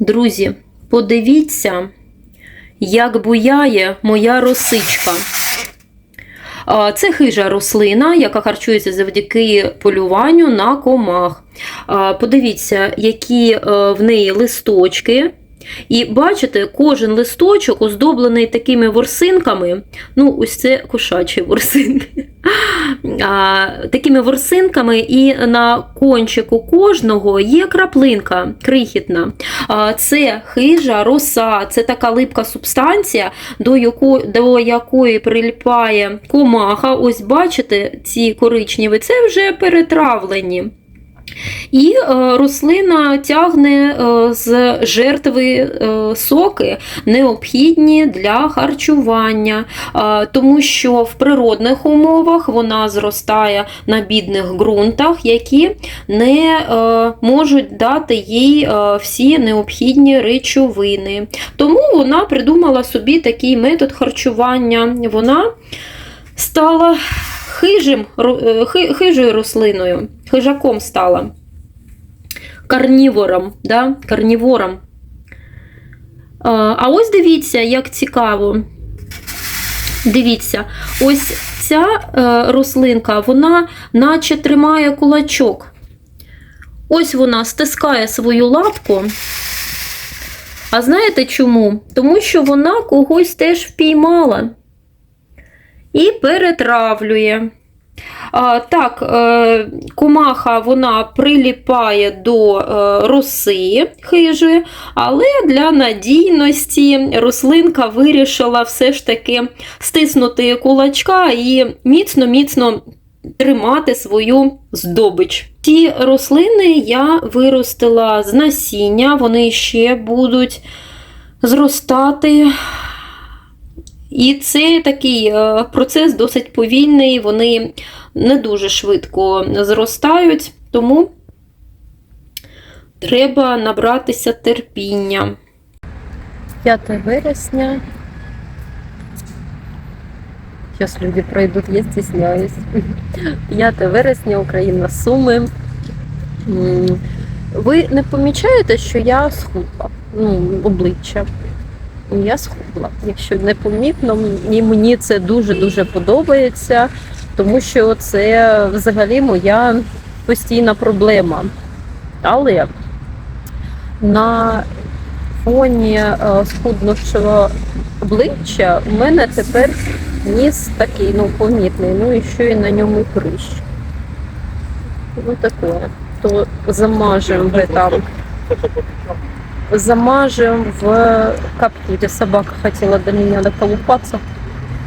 Друзі, подивіться, як буяє моя росичка. Це хижа рослина, яка харчується завдяки полюванню на комах. Подивіться, які е, в неї листочки. І бачите, кожен листочок оздоблений такими ворсинками. Ну, ось це кошачі ворсинки. Такими ворсинками, і на кончику кожного є краплинка крихітна. Це хижа роса, це така липка субстанція, до якої приліпає комаха. Ось бачите, ці коричневі, це вже перетравлені. І е, рослина тягне е, з жертви е, соки, необхідні для харчування, тому що в природних умовах вона зростає на бідних ґрунтах, які не можуть дати їй всі необхідні речовини. Тому вона придумала собі такий метод харчування. Вона стала хижим, е, хи- хижою рослиною, хижаком стала. Карнівором, да? карнівором. А, а ось дивіться, як цікаво. Дивіться, ось ця е, рослинка, вона наче тримає кулачок. Ось вона стискає свою лапку. А знаєте чому? Тому що вона когось теж впіймала і перетравлює. А, так, е, комаха вона приліпає до е, роси хижі, але для надійності рослинка вирішила все ж таки стиснути кулачка і міцно-міцно тримати свою здобич. Ці рослини я виростила з насіння, вони ще будуть зростати. І це такий е, процес досить повільний, вони не дуже швидко зростають, тому треба набратися терпіння. 5 вересня. Зараз люди пройдуть, я стісняюсь. 5 вересня, Україна, Суми. Ви не помічаєте, що я схудла? Ну, обличчя. Я схудла. Якщо не помітно, мені це дуже-дуже подобається, тому що це взагалі моя постійна проблема. Але на фоні е, схуднувшого обличчя у мене тепер ніс такий, ну, помітний, ну і що і на ньому прищ. Ну таке. То замажем в этом замажем в капку, где собака хотела до меня доколупаться,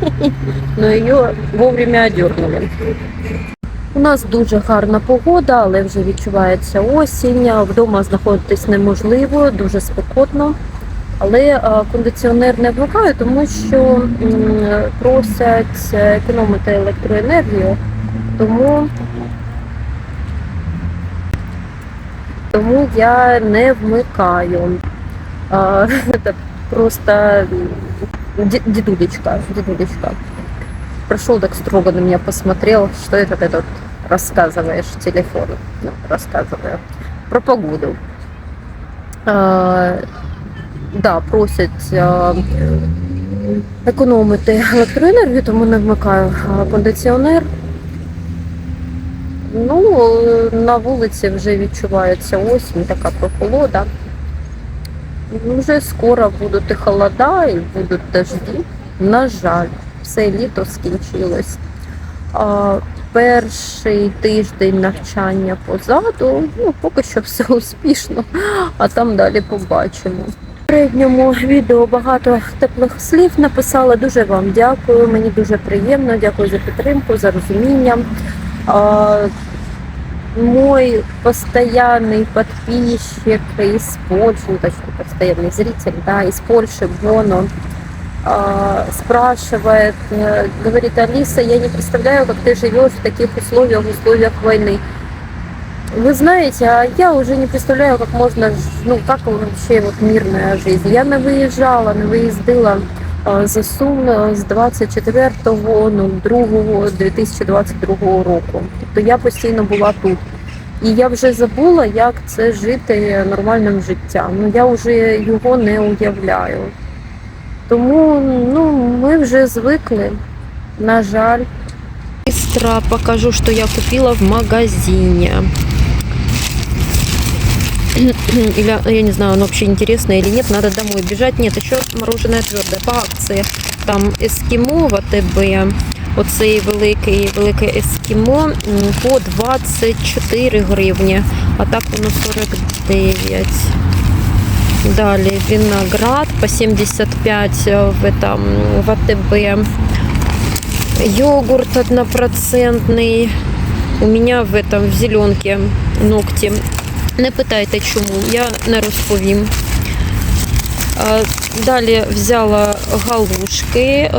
но ее вовремя одернули. У нас дуже гарна погода, але вже відчувається осінь. Вдома знаходитись неможливо, дуже спекотно. Але е, кондиціонер не вмикаю, тому що просять економити електроенергію. Тому тому я не вмикаю. А, это просто де- дедулечка, дедулечка. Прошел так строго на меня посмотрел, что это ты тут рассказываешь в телефон. Ну, рассказываю. Про погоду. А, да, просять а, економити електроенергію, тому не вмикаю а, кондиціонер. Ну, на вулиці вже відчувається осінь, така прохолода. Ну, Вже скоро будуть і холода, і будуть дожді. На жаль, все літо скінчилось. Перший тиждень навчання позаду, ну, поки що все успішно, а там далі побачимо. В передньому відео багато теплих слів написала. Дуже вам дякую. Мені дуже приємно. Дякую за підтримку, за розуміння А, мой постоянный подписчик из Польши, ну, точнее, постоянный зритель, да, из Польши, Боно, а, спрашивает, э, говорит, Алиса, я не представляю, как ты живешь в таких условиях, в условиях войны. Вы знаете, а я уже не представляю, как можно, ж- ну, как вообще вот мирная жизнь. Я не виїжджала, не виїздила Сум а, з 24.02.2022 року. Тобто я постійно була тут. І я вже забула, як це жити нормальним життям. Ну я вже його не уявляю. Тому ну, ми вже звикли, на жаль. Быстро покажу, что я купила в магазине. Или, я не знаю, оно вообще интересно или нет, надо домой бежать. Нет, еще мороженое твердое по акции. Там ескімо в АТБ, оцей великий, велике ескімо м, по 24 гривні, а так воно 49. Далі виноград по 75 в, этом, в АТБ. Йогурт однопроцентный. У меня в этом в зеленке ногті. не питайте чому, я не розповім. Далі взяла галушки.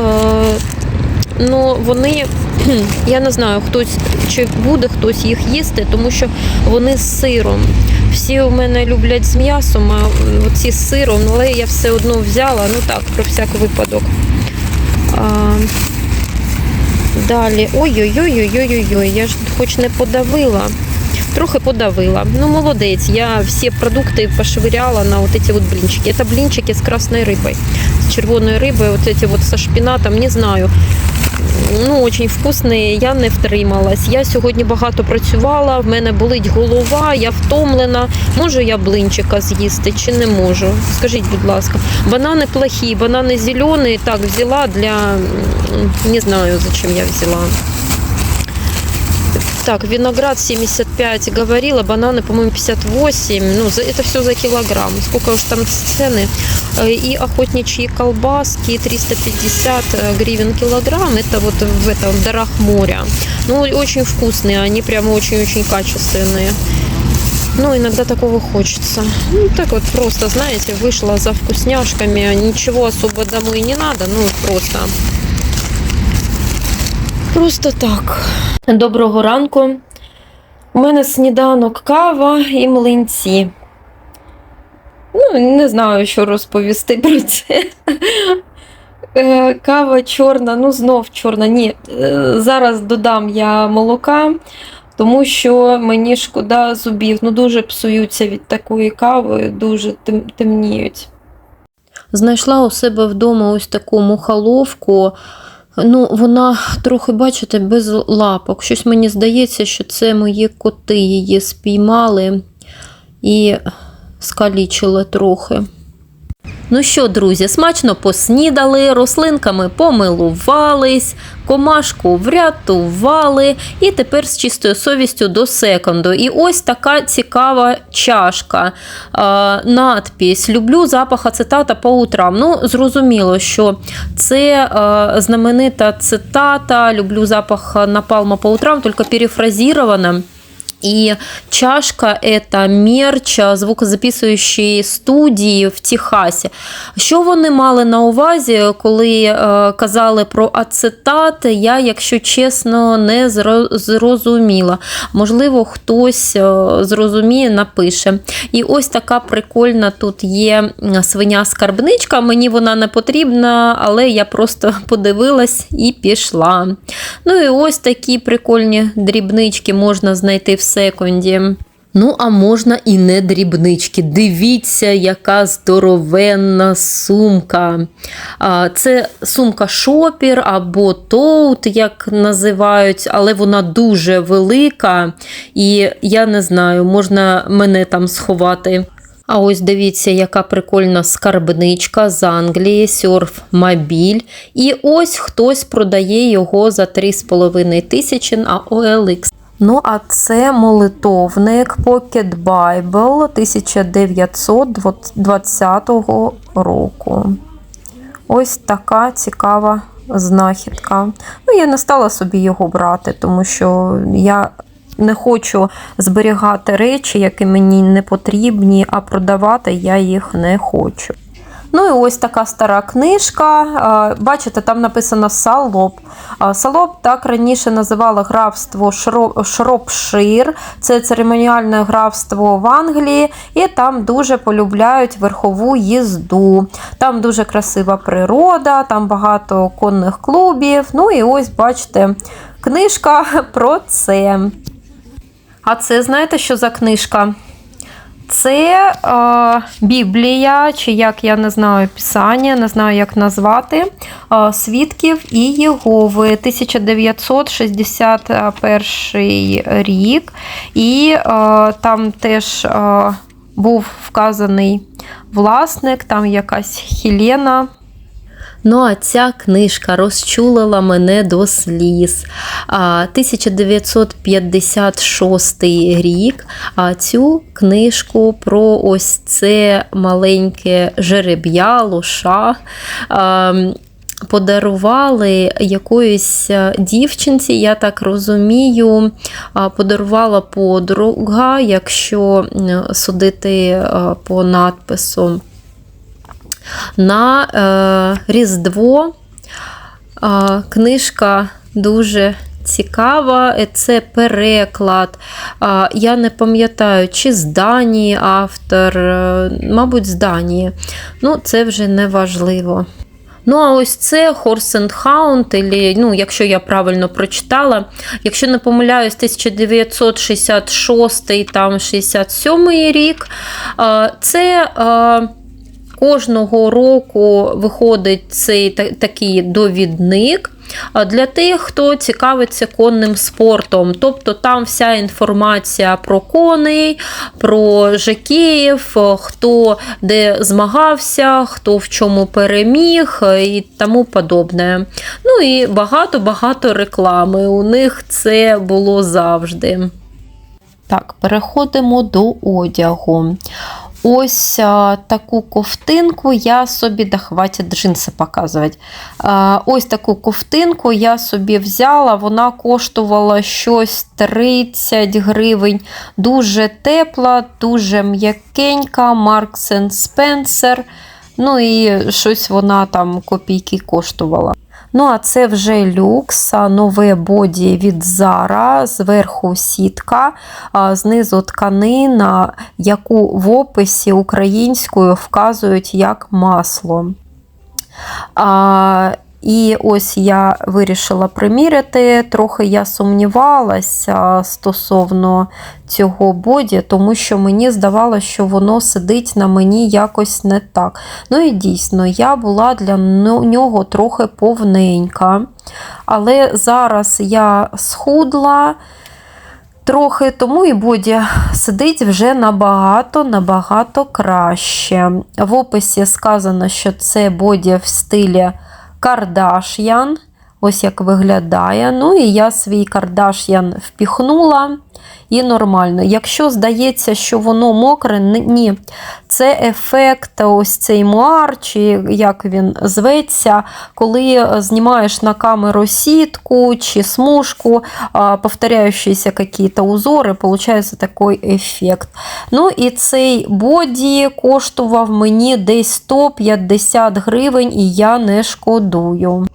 Ну, вони, я не знаю, хтось чи буде хтось їх їсти, тому що вони з сиром. Всі у мене люблять з м'ясом, а оці з сиром, але я все одно взяла, ну так, про всяк випадок. А, Далі. Ой-ой-ой-ой-ой-ой, я ж хоч не подавила Трохи подавила. Ну, молодець. Я всі продукти пошвыряла на вот эти вот блинчики. Это блинчики с красной рыбой. С червоной рыбой, вот эти вот со шпинатом, не знаю. Ну, очень вкусні, я не втрималась. Я сьогодні багато працювала, в мене болить голова, я втомлена. Можу я блинчика з'їсти чи не можу? Скажіть, будь ласка. Банани плохі, банани зелені, так, взяла для. м, Не знаю, зачем я взяла. Так, виноград 75 говорила, бананы, по-моему, 58. Ну, это все за килограмм. Сколько уж там цены. Э, И охотничьи колбаски 350 гривен килограмм. Это вот в этом в дарах моря. Ну, очень вкусные, они прямо очень-очень качественные. Ну, иногда такого хочется. Ну, так вот просто, знаете, вышла за вкусняшками, ничего особо домой не надо, ну, просто. Просто так. Доброго ранку. У мене сніданок кава і млинці. Ну, не знаю, що розповісти про це. Е, Кава чорна, ну знов чорна. Ні, е, зараз додам я молока, тому що мені шкода зубів. Ну, дуже псуються від такої кави, дуже тем- темніють. Знайшла у себе вдома ось таку мухоловку. Ну, вона трохи, бачите, без лапок. Щось мені здається, що це мої коти її спіймали і скалічили трохи. Ну що, друзі, смачно поснідали, рослинками помилувались, комашку врятували, і тепер з чистою совістю до секунду. І ось така цікава чашка. А, надпись Люблю запах ацетата по утрам. Ну, зрозуміло, що це а, знаменита цитата Люблю запах напалма по утрам, тільки перефразирована. И чашка это мерч звукозаписуючої студії в Техасі. Що вони мали на увазі, коли е, казали про ацетат, я, якщо чесно, не зрозуміла. Можливо, хтось е, зрозуміє, напише. І ось така прикольна тут є свиня-скарбничка. Мені вона не потрібна, але я просто подивилась і пішла. Ну і ось такі прикольні дрібнички можна знайти в секунді. Ну, а можна і не дрібнички. Дивіться, яка здоровенна сумка. Це сумка шопір або тоут, як називають, але вона дуже велика, і я не знаю, можна мене там сховати. А ось дивіться, яка прикольна скарбничка з Англії, Surf Mobile. І ось хтось продає його за 3,5 тисячі на OLX. Ну, а це молитовник Pocket Bible 1920 року. Ось така цікава знахідка. Ну, я не стала собі його брати, тому що я не хочу зберігати речі, які мені не потрібні, а продавати я їх не хочу. Ну і ось така стара книжка. Бачите, там написано Салоп. Салоп так раніше називали графство Шропшир. Це церемоніальне графство в Англії, і там дуже полюбляють верхову їзду. Там дуже красива природа, там багато конних клубів. Ну і ось бачите, книжка про це. А це знаєте, що за книжка? Це е, Біблія, чи як я не знаю, Писання, не знаю, як назвати, е, Свідків і Єгови, 1961 рік. І е, там теж е, був вказаний власник, там якась Хілена. Ну, а ця книжка розчулила мене до сліз. 1956 рік. А цю книжку про ось це маленьке жереб'я, лоша. Подарували якоїсь дівчинці, я так розумію, подарувала подруга, якщо судити по надпису на е, Різдво. Е, книжка дуже цікава. Е, Це переклад. Е, я не пам'ятаю, чи з Данії автор, е, мабуть, з Данії. Ну, це вже не важливо. Ну, а ось це Horse and Hound, ну, якщо я правильно прочитала. Якщо не помиляюсь, 1966 там 67 рік. Це кожного року виходить цей такий довідник. Для тих, хто цікавиться конним спортом, тобто там вся інформація про коней, про жакеїв, е, хто де змагався, хто в чому переміг е, і тому подобне. Ну і багато-багато реклами. У них це було завжди. Так, переходимо до одягу. Ось таку ковтинку я собі, да хватить джинси показувати. Ось таку ковтинку я собі взяла, вона коштувала щось 30 гривень. Дуже тепла, дуже м'якенька, Marks Spencer. Ну і щось вона там копійки коштувала. Ну, а це вже люкс, нове боді від Zara, зверху сітка, знизу тканина, яку в описі українською вказують як масло. І ось я вирішила приміряти. Трохи я сумнівалася стосовно цього боді, тому що мені здавалося, що воно сидить на мені якось не так. Ну і дійсно, я була для нього трохи повненька. Але зараз я схудла. Трохи тому і боді сидить вже набагато набагато краще. В описі сказано, що це боді в стилі Кардаш'ян. Ось як виглядає. Ну і я свій Кардаш'ян впіхнула і нормально. Якщо здається, що воно мокре, ні. Це ефект, ось цей муар, чи як він зветься, коли знімаєш на камеру сітку чи смужку, а, повторяющиеся какие-то узори, получається такий ефект. Ну і цей боді коштував мені десь 150 гривень, і я не шкодую.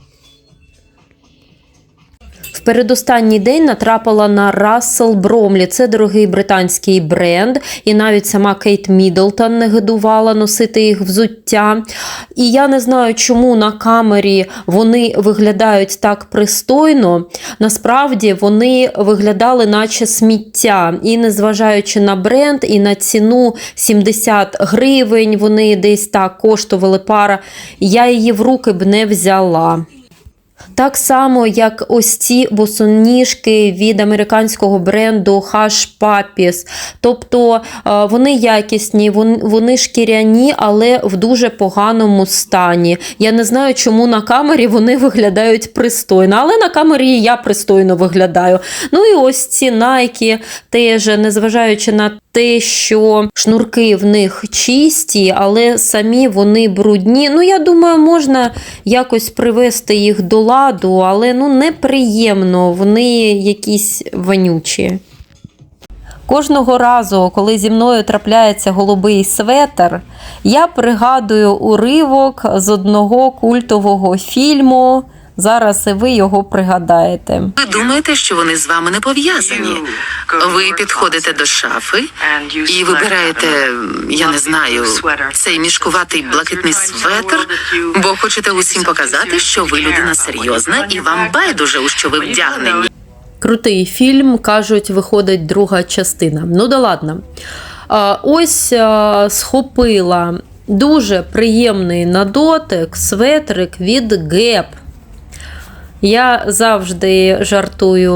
Передостанній день натрапила на Russell Bromley. Це дорогий британський бренд, і навіть сама Кейт Міддлтон не гидувала носити їх взуття. І я не знаю, чому на камері вони виглядають так пристойно. Насправді вони виглядали, наче сміття. І незважаючи на бренд, і на ціну 70 гривень, вони десь так коштували пара. Я її в руки б не взяла. Так само, як ось ці босоніжки від американського бренду Hush Puppies. Тобто е, вони якісні, вони шкіряні, але в дуже поганому стані. Я не знаю, чому на камері вони виглядають пристойно, але на камері я пристойно виглядаю. Ну і ось ці Nike теж, незважаючи на те, що шнурки в них чисті, але самі вони брудні. Ну, я думаю, можна якось привести їх до ладу, але ну неприємно, вони якісь вонючі. Кожного разу, коли зі мною трапляється голубий светр, я пригадую уривок з одного культового фільму. Зараз і ви його пригадаєте. Ви думаєте, що вони з вами не пов'язані? Ви підходите до шафи і вибираєте, я не знаю, цей мішкуватий блакитний светр, бо хочете усім показати, що ви людина серйозна і вам байдуже, у що ви вдягнені. Крутий фільм, кажуть, виходить друга частина. Ну да ладно. А, Ось а, схопила дуже приємний на дотик светрик від Gap. Я завжди жартую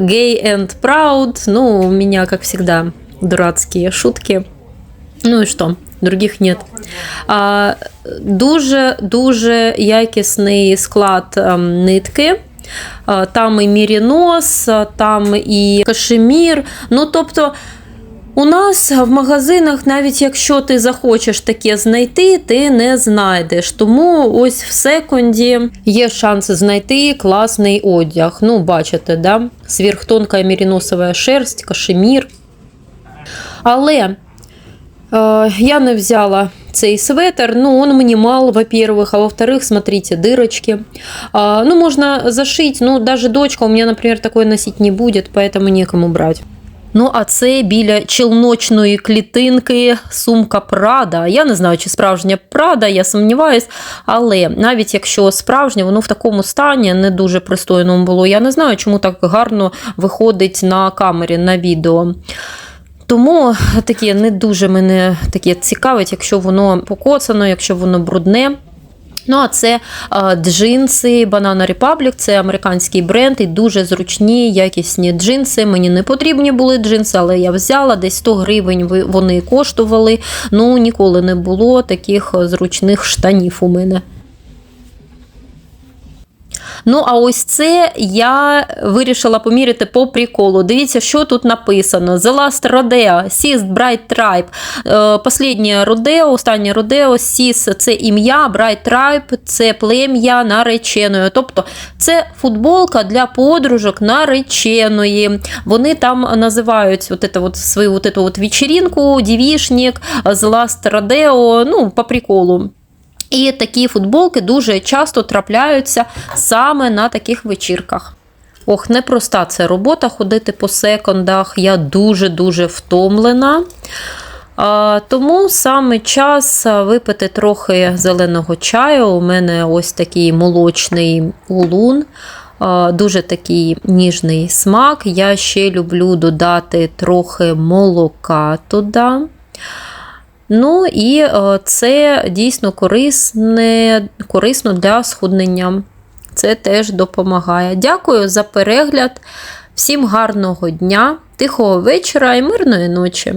gay and proud. Ну, у меня, как всегда, дурацкие шутки. Ну і що? Других нет. А, дуже дуже якісний склад ем, нитки. А, Там і мірінос, а, там і кашемір. Ну, тобто, у нас в магазинах, навіть якщо ти захочеш таке знайти, ти не знайдеш. Тому ось в секунді є шанс знайти класний одяг. Ну, бачите, да? Сверхтонка мериносова шерсть, кашемір. Але е, я не взяла цей светр, ну, он мне мал, во-первых, а во-вторых, смотрите, дырочки. А, ну, можно зашить, ну, даже дочка у меня, например, такое носить не будет, поэтому некому брать. Ну, а це біля челночної клітинки сумка Прада. Я не знаю, чи справжня Прада, я сумніваюсь. Але навіть якщо справжнє, воно в такому стані не дуже пристойному було. Я не знаю, чому так гарно виходить на камері, на відео. Тому таке не дуже мене таке цікавить, якщо воно покоцано, якщо воно брудне. Ну, а це джинси Banana Republic, це американський бренд і дуже зручні, якісні джинси. Мені не потрібні були джинси, але я взяла десь 100 гривень вони коштували. Ну, ніколи не було таких зручних штанів у мене. Ну, а ось це я вирішила поміряти по приколу. Дивіться, що тут написано: The Last Rodeo, Sis Bright Tribe. Посліднє Родео, останнє Родео, Sis – це ім'я, Bright Tribe – це плем'я нареченої. Тобто це футболка для подружок нареченої. Вони там називають от это вот свою вот эту вот вечеринку, девішник, The Last Rodeo, ну, по приколу. І такі футболки дуже часто трапляються саме на таких вечірках. Ох, непроста це робота ходити по секондах. Я дуже-дуже втомлена. А, тому саме час випити трохи зеленого чаю. У мене ось такий молочний улун. А, Дуже такий ніжний смак. Я ще люблю додати трохи молока туди. Ну і е, це дійсно корисне, корисно для схуднення. Це теж допомагає. Дякую за перегляд. Всім гарного дня, тихого вечора і мирної ночі.